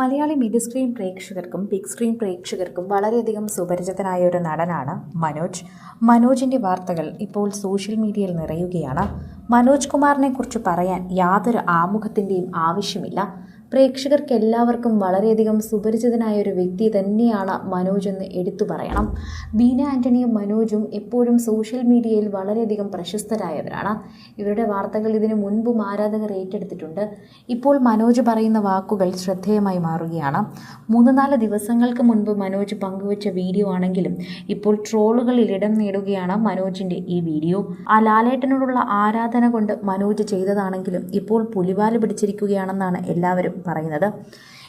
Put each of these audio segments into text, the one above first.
Malayali mid screen പ്രേക്ഷകർക്കും big screen പ്രേക്ഷകർക്കും വളരെയധികം സുപരിചിതനായ ഒരു നടനാണ് മനോജ്. മനോജിന്റെ വാർത്തകൾ ഇപ്പോൾ സോഷ്യൽ മീഡിയയിൽ നിറയുകയാണ്. മനോജ് കുമാറിനെ കുറിച്ച് പറയാൻ യാതൊരു ആമുഖത്തിന്റെയും ആവശ്യമില്ല. പ്രേക്ഷകർക്ക് എല്ലാവർക്കും വളരെയധികം സുപരിചിതനായ ഒരു വ്യക്തി തന്നെയാണ് മനോജ് എന്ന് എടുത്തു പറയണം. ബീന ആന്റണിയും മനോജും എപ്പോഴും സോഷ്യൽ മീഡിയയിൽ വളരെയധികം പ്രശസ്തരായവരാണ്. ഇവരുടെ വാർത്തകൾ ഇതിനു മുൻപും ആരാധകർ ഏറ്റെടുത്തിട്ടുണ്ട്. ഇപ്പോൾ മനോജ് പറയുന്ന വാക്കുകൾ ശ്രദ്ധേയമായി മാറുകയാണ്. മൂന്ന് നാല് ദിവസങ്ങൾക്ക് മുൻപ് മനോജ് പങ്കുവച്ച വീഡിയോ ആണെങ്കിലും ഇപ്പോൾ ട്രോളുകളിൽ ഇടം നേടുകയാണ് മനോജിന്റെ ഈ വീഡിയോ. ആ ലാലേട്ടനോടുള്ള ആരാധന കൊണ്ട് മനോജ് ചെയ്തതാണെങ്കിലും ഇപ്പോൾ പുലിവാൽ പിടിച്ചിരിക്കുകയാണെന്നാണ് എല്ലാവരും പറയുന്നത്.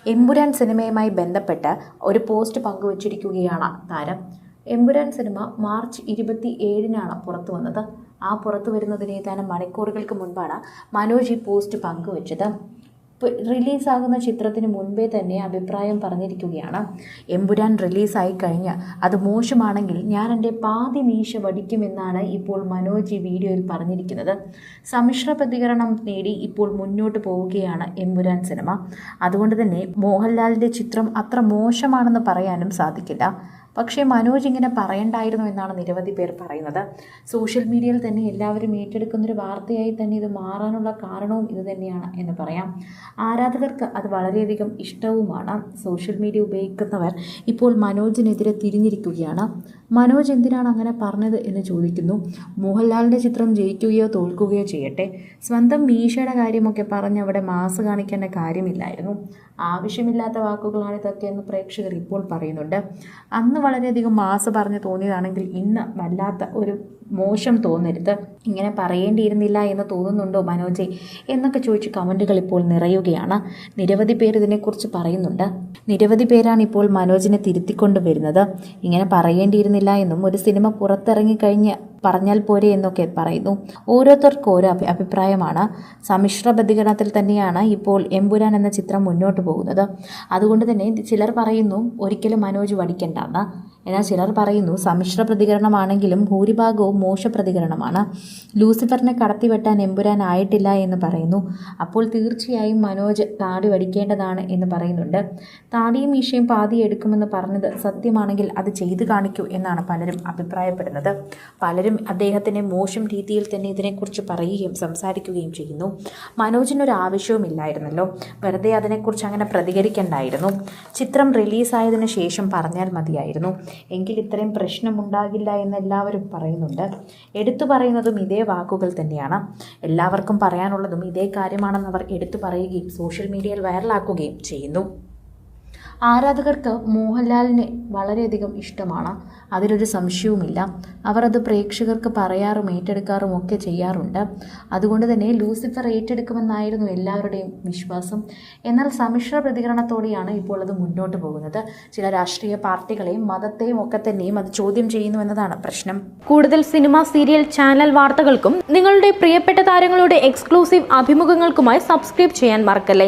എമ്പുരാൻ സിനിമയുമായി ബന്ധപ്പെട്ട് ഒരു പോസ്റ്റ് പങ്കുവച്ചിരിക്കുകയാണ് താരം. എമ്പുരാൻ സിനിമ മാർച്ച് ഇരുപത്തി ഏഴിനാണ് പുറത്തു വന്നത്. ആ പുറത്തു വരുന്നതിന് മണിക്കൂറുകൾക്ക് മുൻപാണ് മനോജ് ഈ പോസ്റ്റ് പങ്കുവച്ചത്. റിലീസാകുന്ന ചിത്രത്തിന് മുൻപേ തന്നെ അഭിപ്രായം പറഞ്ഞിരിക്കുകയാണ്. എമ്പുരാൻ റിലീസായി കഴിഞ്ഞ് അത് മോശമാണെങ്കിൽ ഞാൻ എന്റെ പാതി മീശ വടിക്കുമെന്നാണ് ഇപ്പോൾ മനോജ് ഈ വീഡിയോയിൽ പറഞ്ഞിരിക്കുന്നത്. സമ്മിശ്ര പ്രതികരണം നേടി ഇപ്പോൾ മുന്നോട്ട് പോവുകയാണ് എമ്പുരാൻ സിനിമ. അതുകൊണ്ട് തന്നെ മോഹൻലാലിന്റെ ചിത്രം അത്ര മോശമാണെന്ന് പറയാനും സാധിക്കില്ല. പക്ഷേ മനോജ് ഇങ്ങനെ പറയണ്ടായിരുന്നു എന്നാണ് നിരവധി പേർ പറയുന്നത്. സോഷ്യൽ മീഡിയയിൽ തന്നെ എല്ലാവരും ഏറ്റെടുക്കുന്നൊരു വാർത്തയായി തന്നെ ഇത് മാറാനുള്ള കാരണവും ഇത് തന്നെയാണ് എന്ന് പറയാം. ആരാധകർക്ക് അത് വളരെയധികം ഇഷ്ടവുമാണ്. സോഷ്യൽ മീഡിയ ഉപയോഗിക്കുന്നവർ ഇപ്പോൾ മനോജിനെതിരെ തിരിഞ്ഞിരിക്കുകയാണ്. മനോജ് എന്തിനാണ് അങ്ങനെ പറഞ്ഞത് എന്ന് ചോദിക്കുന്നു. മോഹൻലാലിന്റെ ചിത്രം ജയിക്കുകയോ തോൽക്കുകയോ ചെയ്യട്ടെ. സ്വന്തം മീശയുടെ കാര്യമൊക്കെ പറഞ്ഞ് അവിടെ മാസ് കാണിക്കേണ്ട കാര്യമില്ലായിരുന്നു. ആവശ്യമില്ലാത്ത വാക്കുകളാണ് ഇതൊക്കെ എന്ന് പ്രേക്ഷകർ ഇപ്പോൾ പറയുന്നുണ്ട്. അന്ന് വളരെയധികം മാസ് പറഞ്ഞ് തോന്നിയതാണെങ്കിൽ ഇന്ന് വല്ലാത്ത ഒരു മോശം തോന്നരുത്. ഇങ്ങനെ പറയേണ്ടിയിരുന്നില്ല എന്ന് തോന്നുന്നുണ്ടോ മനോജെ? എന്നൊക്കെ ചോദിച്ച് കമന്റുകൾ ഇപ്പോൾ നിറയുകയാണ്. നിരവധി പേർ ഇതിനെക്കുറിച്ച് പറയുന്നുണ്ട്. നിരവധി പേരാണ് ഇപ്പോൾ മനോജിനെ തിരുത്തിക്കൊണ്ട് വരുന്നത് ഇങ്ങനെ പറയേണ്ടിയിരുന്നില്ല എന്നും ഒരു സിനിമ പുറത്തിറങ്ങിക്കഴിഞ്ഞ് പറഞ്ഞാൽ പോരെ എന്നൊക്കെ പറയുന്നു. ഓരോരുത്തർക്കും ഓരോ അഭി അഭിപ്രായമാണ്. സമ്മിശ്ര പ്രതികരണത്തിൽ തന്നെയാണ് ഇപ്പോൾ എമ്പുരാൻ എന്ന ചിത്രം മുന്നോട്ട് പോകുന്നത്. അതുകൊണ്ട് തന്നെ ചിലർ പറയുന്നു ഒരിക്കലും മനോജ് വടിക്കണ്ടെന്ന് എന്നാൽ ചിലർ പറയുന്നു സമ്മിശ്ര പ്രതികരണമാണെങ്കിലും ഭൂരിഭാഗവും മോശ പ്രതികരണമാണ്. ലൂസിഫറിനെ കടത്തിവെട്ടാൻ എമ്പുരാൻ ആയിട്ടില്ല എന്ന് പറയുന്നു. അപ്പോൾ തീർച്ചയായും മനോജ് താടി വടിക്കേണ്ടതാണ് എന്ന് പറയുന്നുണ്ട്. താടിയും ഈശയും പാതി എടുക്കുമെന്ന് പറഞ്ഞത് സത്യമാണെങ്കിൽ അത് ചെയ്തു കാണിക്കൂ എന്നാണ് പലരും അഭിപ്രായപ്പെടുന്നത്. പലരും അദ്ദേഹത്തിനെ മോശം രീതിയിൽ തന്നെ ഇതിനെക്കുറിച്ച് പറയുകയും സംസാരിക്കുകയും ചെയ്യുന്നു. മനോജിനൊരു ആവശ്യവുമില്ലായിരുന്നല്ലോ വെറുതെ അതിനെക്കുറിച്ച് അങ്ങനെ പ്രതികരിക്കേണ്ടായിരുന്നു. ചിത്രം റിലീസായതിനു ശേഷം പറഞ്ഞാൽ മതിയായിരുന്നു. എങ്കിൽ ഇത്രയും പ്രശ്നമുണ്ടാകില്ല എന്ന് എല്ലാവരും പറയുന്നുണ്ട്. എടുത്തു പറയുന്നതും ഇതേ വാക്കുകൾ തന്നെയാണ്. എല്ലാവർക്കും പറയാനുള്ളതും ഇതേ കാര്യമാണെന്ന് അവർ എടുത്തു പറയുകയും സോഷ്യൽ മീഡിയയിൽ വൈറലാക്കുകയും ചെയ്യുന്നു. ആരാധകർക്ക് മോഹൻലാലിനെ വളരെയധികം ഇഷ്ടമാണ്. അതിലൊരു സംശയവുമില്ല. അവർ അത് പ്രേക്ഷകർക്ക് പറയാറും ഏറ്റെടുക്കാറും ഒക്കെ ചെയ്യാറുണ്ട്. അതുകൊണ്ട് തന്നെ ലൂസിഫർ ഏറ്റെടുക്കുമെന്നായിരുന്നു എല്ലാവരുടെയും വിശ്വാസം. എന്നാൽ സമ്മിശ്ര പ്രതികരണത്തോടെയാണ് ഇപ്പോൾ അത് മുന്നോട്ട് പോകുന്നത്. ചില രാഷ്ട്രീയ പാർട്ടികളെയും മതത്തെയും ഒക്കെ തന്നെയും അത് ചോദ്യം ചെയ്യുന്നു എന്നതാണ് പ്രശ്നം. കൂടുതൽ സിനിമ സീരിയൽ ചാനൽ വാർത്തകൾക്കും നിങ്ങളുടെ പ്രിയപ്പെട്ട താരങ്ങളുടെ എക്സ്ക്ലൂസീവ് അഭിമുഖങ്ങൾക്കുമായി സബ്സ്ക്രൈബ് ചെയ്യാൻ മറക്കല്ലേ?